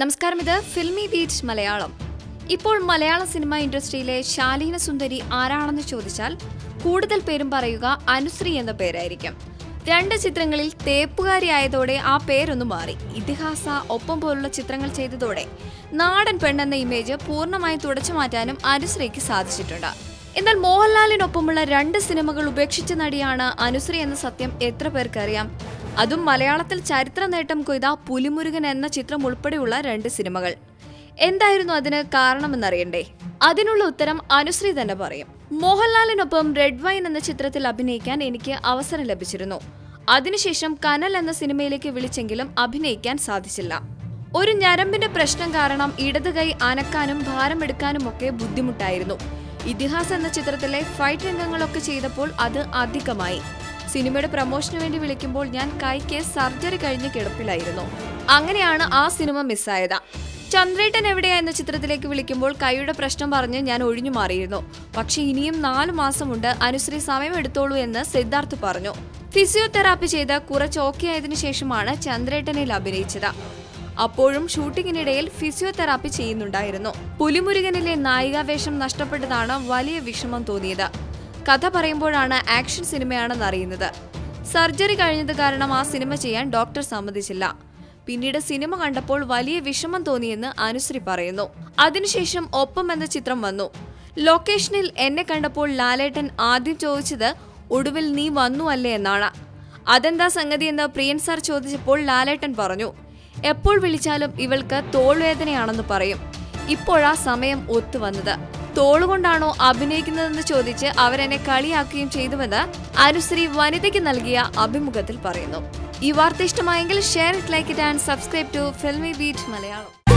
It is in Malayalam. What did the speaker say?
നമസ്കാരം ഇത് ഫിൽമി ബീറ്റ് മലയാളം. ഇപ്പോൾ മലയാള സിനിമ ഇൻഡസ്ട്രിയിലെ ശാലീന സുന്ദരി ആരാണെന്ന് ചോദിച്ചാൽ കൂടുതൽ പേരും പറയുക അനുശ്രീ എന്ന പേരായിരിക്കും. രണ്ട് ചിത്രങ്ങളിൽ തേപ്പുകാരിയായതോടെ ആ പേരൊന്നു മാറി. ഇതിഹാസ ഒപ്പം പോലുള്ള ചിത്രങ്ങൾ ചെയ്തതോടെ നാടൻ പെണ്ണെന്ന ഇമേജ് പൂർണമായി തുടച്ചു മാറ്റാനും അനുശ്രീക്ക് സാധിച്ചിട്ടുണ്ട്. എന്നാൽ മോഹൻലാലിനൊപ്പമുള്ള രണ്ട് സിനിമകൾ ഉപേക്ഷിച്ച നടിയാണ് അനുശ്രീ എന്ന സത്യം എത്ര പേർക്കറിയാം? അതും മലയാളത്തിൽ ചരിത്ര നേട്ടം കൊയ്ത പുലിമുരുകൻ എന്ന ചിത്രം ഉൾപ്പെടെയുള്ള രണ്ട് സിനിമകൾ. എന്തായിരുന്നു അതിന് കാരണമെന്നറിയണ്ടേ? അതിനുള്ള ഉത്തരം അനുശ്രീ തന്നെ പറയും. മോഹൻലാലിനൊപ്പം റെഡ് വൈൻ എന്ന ചിത്രത്തിൽ അഭിനയിക്കാൻ എനിക്ക് അവസരം ലഭിച്ചിരുന്നു. അതിനുശേഷം കനൽ എന്ന സിനിമയിലേക്ക് വിളിച്ചെങ്കിലും അഭിനയിക്കാൻ സാധിച്ചില്ല. ഒരു ഞരമ്പിന്റെ പ്രശ്നം കാരണം ഇടത് കൈ അനക്കാനും ഭാരമെടുക്കാനും ഒക്കെ ബുദ്ധിമുട്ടായിരുന്നു. ഇതിഹാസ് എന്ന ചിത്രത്തിലെ ഫൈറ്റ് രംഗങ്ങളൊക്കെ ചെയ്തപ്പോൾ അത് അധികമായി. സിനിമയുടെ പ്രൊമോഷന് വേണ്ടി വിളിക്കുമ്പോൾ ഞാൻ കൈക്ക് സർജറി കഴിഞ്ഞ് കിടപ്പിലായിരുന്നു. അങ്ങനെയാണ് ആ സിനിമ മിസ്സായത്. ചന്ദ്രേട്ടൻ എവിടെയാ എന്ന ചിത്രത്തിലേക്ക് വിളിക്കുമ്പോൾ കൈയുടെ പ്രശ്നം പറഞ്ഞ് ഞാൻ ഒഴിഞ്ഞു മാറിയിരുന്നു. പക്ഷെ ഇനിയും നാലു മാസമുണ്ട് അനുശ്രീ സമയം എടുത്തോളൂ എന്ന് സിദ്ധാർത്ഥ് പറഞ്ഞു. ഫിസിയോതെറാപ്പി ചെയ്ത് കുറച്ച് ഓക്കെ ആയതിനു ശേഷമാണ് ചന്ദ്രേട്ടനിൽ അഭിനയിച്ചത്. അപ്പോഴും ഷൂട്ടിങ്ങിനിടയിൽ ഫിസിയോതെറാപ്പി ചെയ്യുന്നുണ്ടായിരുന്നു. പുലിമുരുകനിലെ നായികാവേഷം നഷ്ടപ്പെട്ടതാണ് വലിയ വിഷമം തോന്നിയത്. കഥ പറയുമ്പോഴാണ് ആക്ഷൻ സിനിമയാണെന്ന് അറിയുന്നത്. സർജറി കഴിഞ്ഞത് കാരണം ആ സിനിമ ചെയ്യാൻ ഡോക്ടർ സമ്മതിച്ചില്ല. പിന്നീട് സിനിമ കണ്ടപ്പോൾ വലിയ വിഷമം തോന്നിയെന്ന് അനുശ്രീ പറയുന്നു. അതിനുശേഷം ഒപ്പം എന്ന ചിത്രം വന്നു. ലൊക്കേഷനിൽ എന്നെ കണ്ടപ്പോൾ ലാലേട്ടൻ ആദ്യം ചോദിച്ചത് ഒടുവിൽ നീ വന്നു അല്ലേ? എന്നാണ്. അതെന്താ സംഗതി എന്ന് പ്രിയൻ സാർ ചോദിച്ചപ്പോൾ ലാലേട്ടൻ പറഞ്ഞു എപ്പോൾ വിളിച്ചാലും ഇവൾക്ക് തോൾവേദനയാണെന്ന് പറയും. ഇപ്പോഴാ സമയം ഒത്തുവന്നത്. തോളുകൊണ്ടാണോ അഭിനയിക്കുന്നതെന്ന് ചോദിച്ച് അവരെന്നെ കളിയാക്കുകയും ചെയ്തുവെന്ന് അനുശ്രീ വനിതയ്ക്ക് നൽകിയ അഭിമുഖത്തിൽ പറയുന്നു. ഈ വാർത്ത ഇഷ്ടമായെങ്കിൽ share it like it and subscribe to Filmibeat Malayalam.